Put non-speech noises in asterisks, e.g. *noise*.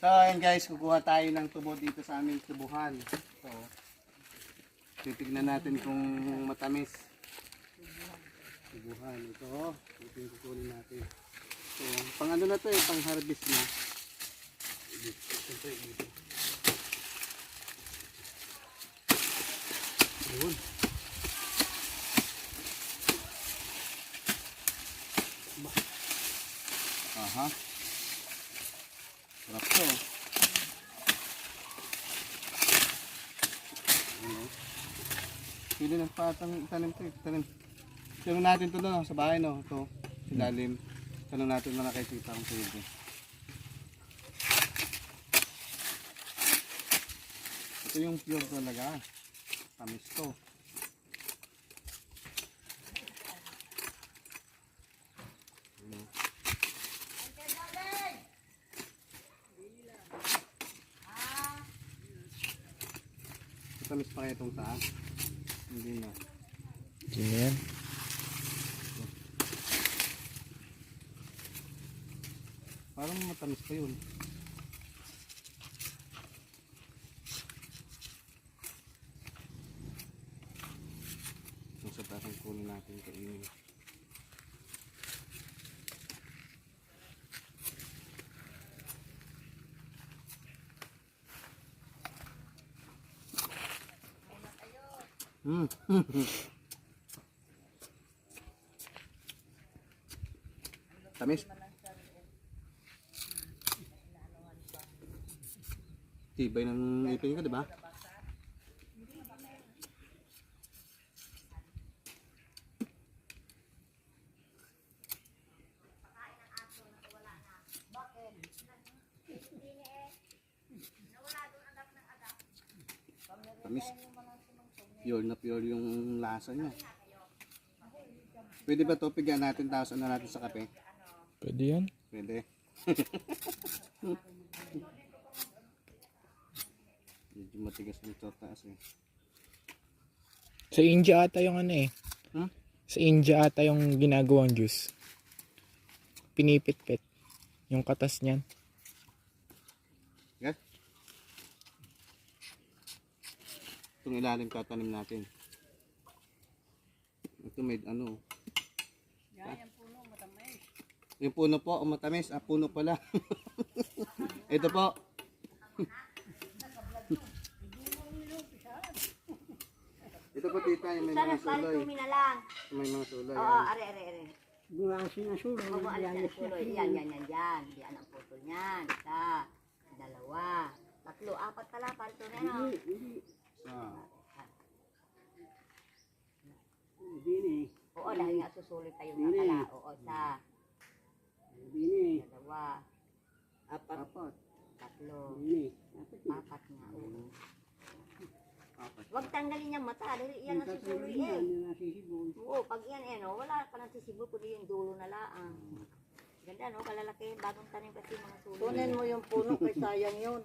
so, ayan guys, kukuha tayo ng tubo dito sa aming tubuhan. So, titignan natin kung matamis. Tubuhan. Ito, ito yung kukunin natin. So, pang ano na to eh, pang harvest na. Ito, ito. Ayun. Aha. Sarap to. Pili ng patang tanim to. eh, Tanim. Tanong natin to no, sa bahay no. Ito. Silalim. Tanong natin kay tita kung pwede. Ito yung pure talaga. Tamis to. Matamis pa kaya itong taas? Hindi na. Yun na yan. Parang matamis pa yun. Yung sa taas ang kunin natin kainin. Hmm. *laughs* Tamis. Tibay ng ngipin ko, di ba? Tamis. Pure na pure yung lasa niya. Pwede ba to pigyan natin tapos ano natin sa kape? Pwede yan. Pwede. *laughs* Medyo matigas nito taas eh. Sa India ata yung ano eh. Hmm? Sa India ata yung ginagawang juice. Pinipit-pit. Yung katas niyan. Itong ilalim tatanim natin. Ito may ano. Yung puno po, o matamis. Ah, puno pala. *laughs* Ito po. *laughs* Ito po tita, yung may mga suloy. May mga suloy. Oo, yan. are, are, are. Buwan sinasulo. Huwag mo alis yan. Yan, yan, yan, yan. Yan ang putol niyan. Isa, dalawa, tatlo, apat pala, pare to na yan. Ah, Bini. Oo, dahil nga susulit tayo nga pala. Oo, isa, Bini. dalawa, apat, apat. tatlo, Bini. apat nga. Oo. Huwag tanggalin yung mata. Dahil yan ang susulit eh. Oo, pag yan eh, no, wala ka nang sisibo, kundi yung dulo na laang. Ganda, no? Kalalaki, bagong tanim kasi mga sulit. Kunin mo yung puno kay sayang yun.